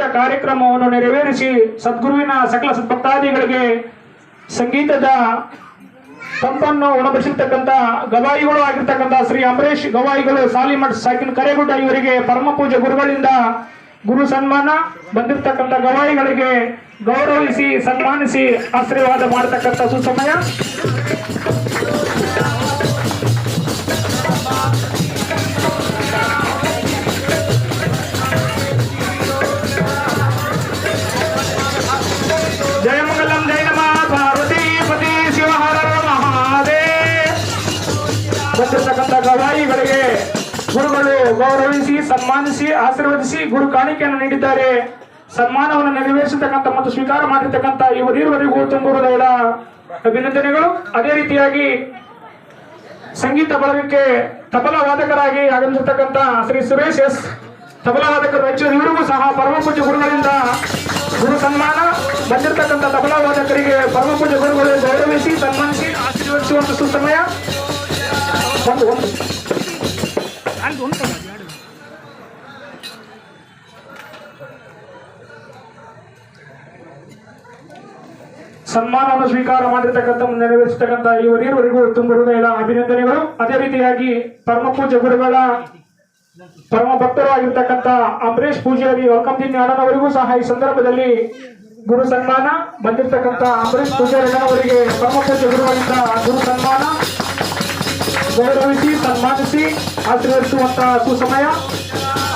ಸಂಗೀತ ಕಾರ್ಯಕ್ರಮವನ್ನು ನೆರವೇರಿಸಿ ಸದ್ಗುರುವಿನ ಸಕಲ ಸದ್ಭಕ್ತಾದಿಗಳಿಗೆ ಸಂಗೀತದ ತಂಪನ್ನು ಉಣಬಡಿಸಿರ್ತಕ್ಕಂಥ ಗವಾಯಿಗಳು ಆಗಿರ್ತಕ್ಕಂಥ ಶ್ರೀ ಅಂಬರೀಶ್ ಗವಾಯಿಗಳು ಸಾಲಿಮಠ್ ಸಾಕಿನ ಕರೆಗುಡ್ಡ ಇವರಿಗೆ ಪರಮ ಪೂಜೆ ಗುರುಗಳಿಂದ ಗುರು ಸನ್ಮಾನ ಬಂದಿರತಕ್ಕಂಥ ಗವಾಯಿಗಳಿಗೆ ಗೌರವಿಸಿ, ಸನ್ಮಾನಿಸಿ, ಆಶೀರ್ವಾದ ಮಾಡತಕ್ಕಂಥ ಸುಸಮಯ. ಗುರುಗಳು ಗೌರವಿಸಿ, ಸನ್ಮಾನಿಸಿ, ಆಶೀರ್ವದಿಸಿ ಗುರು ಕಾಣಿಕೆಯನ್ನು ನೀಡಿದ್ದಾರೆ. ಸನ್ಮಾನವನ್ನು ನೆರವೇರಿಸತಕ್ಕಂಥ ಮತ್ತು ಸ್ವೀಕಾರ ಮಾಡಿರ್ತಕ್ಕಂಥ ಇವರಿರುವರಿಗೂ ತುಂಬುವುದರ ಅಭಿನಂದನೆಗಳು. ಅದೇ ರೀತಿಯಾಗಿ ಸಂಗೀತ ಬಳಗಕ್ಕೆ ತಬಲಾ ವಾದಕರಾಗಿ ಆಗಮಿಸಿರ್ತಕ್ಕಂಥ ಶ್ರೀ ಸುರೇಶ್ ಎಸ್. ತಬಲಾ ವಾದಕರು ರಾಯಚೂರು ಇವರಿಗೂ ಸಹ ಪರಮ ಪೂಜ್ಯ ಗುರುಗಳಿಂದ ಗುರು ಸನ್ಮಾನ. ಬಂದಿರತಕ್ಕಂಥ ತಬಲಾ ವಾದಕರಿಗೆ ಪರಮ ಪೂಜ್ಯ ಗುರುಗಳು ಗೌರವಿಸಿ, ಸನ್ಮಾನಿಸಿ ಆಶೀರ್ವದಿಸುವಂತ ಸುಸಮಯ. ಒಂದು ಒಂದು. ಅಲ್ಲಿ ಒಂದು ಸನ್ಮಾನವನ್ನು ಸ್ವೀಕಾರ ಮಾಡಿರ್ತಕ್ಕಂಥ ನೆರವೇರಿಸತಕ್ಕಂಥ ಇವರಿವರಿಗೂ ತುಂಬ ಹೃದಯದ ಅಭಿನಂದನೆಗಳು. ಅದೇ ರೀತಿಯಾಗಿ ಪರಮ ಪೂಜ್ಯ ಗುರುಗಳ ಪರಮ ಭಕ್ತರು ಆಗಿರ್ತಕ್ಕಂಥ ಅಂಬರೀಶ್ ಪೂಜಾರಿ ವಲ್ಕಂದಿನಿ ಅಣ್ಣನವರಿಗೂ ಸಹ ಈ ಸಂದರ್ಭದಲ್ಲಿ ಗುರು ಸನ್ಮಾನ. ಬಂದಿರತಕ್ಕಂಥ ಅಂಬರೀಶ್ ಪೂಜಾರಿ ಅವರಿಗೆ ಪರಮ ಪೂಜ್ಯ ಗುರುಗಳಿಂದ ಗುರು ಸನ್ಮಾನ. ಗೌರವಿಸಿ ಸನ್ಮಾನಿಸಿ ಆಶೀರ್ವದಿಸುವಂತಹ ಸುಸಮಯ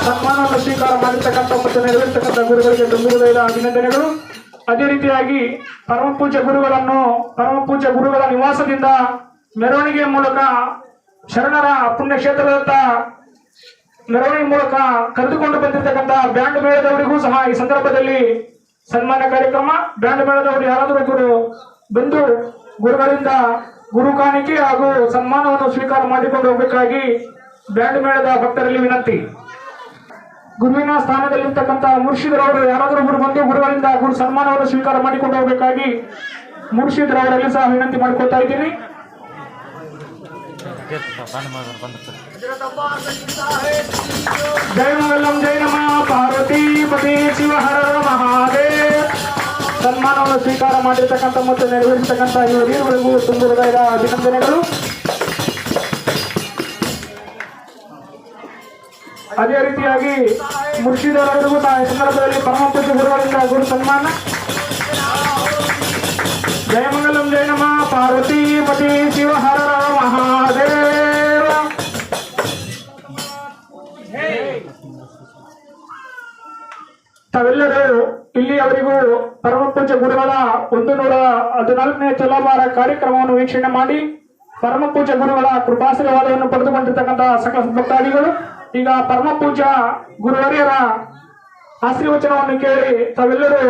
ಸನ್ಮಾನವನ್ನು ಸ್ವೀಕಾರ ಮಾಡಿರ್ತಕ್ಕಂಥ ಮತ್ತು ನೆರವೇರ್ತಕ್ಕಂಥ ಗುರುಗಳಿಗೆ ಹೃದಯದ ಅಭಿನಂದನೆಗಳು. ಅದೇ ರೀತಿಯಾಗಿ ಪರಮಪೂಜ್ಯ ಗುರುಗಳನ್ನು ಪರಮಪೂಜ್ಯ ಗುರುಗಳ ನಿವಾಸದಿಂದ ಮೆರವಣಿಗೆ ಮೂಲಕ ಶರಣರ ಪುಣ್ಯಕ್ಷೇತ್ರದತ್ತ ಮೆರವಣಿಗೆ ಮೂಲಕ ಕರೆದುಕೊಂಡು ಬಂದಿರತಕ್ಕಂಥ ಬ್ಯಾಂಡ್ ಮೇಳದವರಿಗೂ ಸಹ ಈ ಸಂದರ್ಭದಲ್ಲಿ ಸನ್ಮಾನ ಕಾರ್ಯಕ್ರಮ. ಬ್ಯಾಂಡ್ ಮೇಳದವರು ಯಾರಾದರೂ ಗುರು ಬಂದು ಗುರುಗಳಿಂದ ಗುರು ಕಾಣಿಕೆ ಹಾಗೂ ಸನ್ಮಾನವನ್ನು ಸ್ವೀಕಾರ ಮಾಡಿಕೊಂಡು ಹೋಗಬೇಕಾಗಿ ಬ್ಯಾಂಡ್ ಮೇಳದ ಭಕ್ತರಲ್ಲಿ ವಿನಂತಿ ಗುರುವಿನ ಸ್ಥಾನದಲ್ಲಿರ್ತಕ್ಕಂಥ ಮುರ್ಷಿದರವರು ಯಾರಾದರೂ ಒಬ್ಬರು ಬಂದು ಗುರುಗಳಿಂದ ಗುರು ಸನ್ಮಾನವನ್ನು ಸ್ವೀಕಾರ ಮಾಡಿಕೊಂಡು ಹೋಗಬೇಕಾಗಿ ಮುರ್ಷಿದರವರಲ್ಲಿ ಸಹ ವಿನಂತಿ ಮಾಡ್ಕೊತಾ ಇದ್ದೀನಿ ಜಯ ಸ್ವೀಕಾರ ಮಾಡಿರ್ತಕ್ಕಂಥ ಮತ್ತು ನೆರವೇರಿಸತಕ್ಕಂಥ ಇವರಿಗೂ ತುಂಬ ಹೃದಯದ ಅಭಿನಂದನೆಗಳು ಅದೇ ರೀತಿಯಾಗಿ ಮುರ್ಷಿದವರಿಗೂ ಸಹ ಈ ಸಂದರ್ಭದಲ್ಲಿ ಪರಮ ಪೂಜ್ಯ ಗುರುಗಳಿಂದ ಗುರು ಸನ್ಮಾನ ಜಯ ಮಂಗಲಂ ಜಯ ನಮಃ ಪಾರ್ವತಿ ಪತಿ ಶಿವ ಹರ ಮಹಾದೇವ ತಾವೆಲ್ಲರೂ ಇಲ್ಲಿ ಅವರಿಗೂ ಪರಮಪೂಜ ಗುರುಗಳ ಒಂದು ನೂರ ಹದಿನಾಲ್ಕನೇ ಚಲವಾರ ಕಾರ್ಯಕ್ರಮವನ್ನು ವೀಕ್ಷಣೆ ಮಾಡಿ ಪರಮಪೂಜ ಗುರುಗಳ ಕೃಪಾಶೀರ್ವಾದವನ್ನು ಪಡೆದುಕೊಂಡಿರ್ತಕ್ಕಂತಹ ಸಕಲ ಭಕ್ತಾದಿಗಳು. ಈಗ ಪರಮಪೂಜ ಗುರುವರಿಯರ ಆಶೀರ್ವಚನವನ್ನು ಕೇಳಿ ತಾವೆಲ್ಲರೂ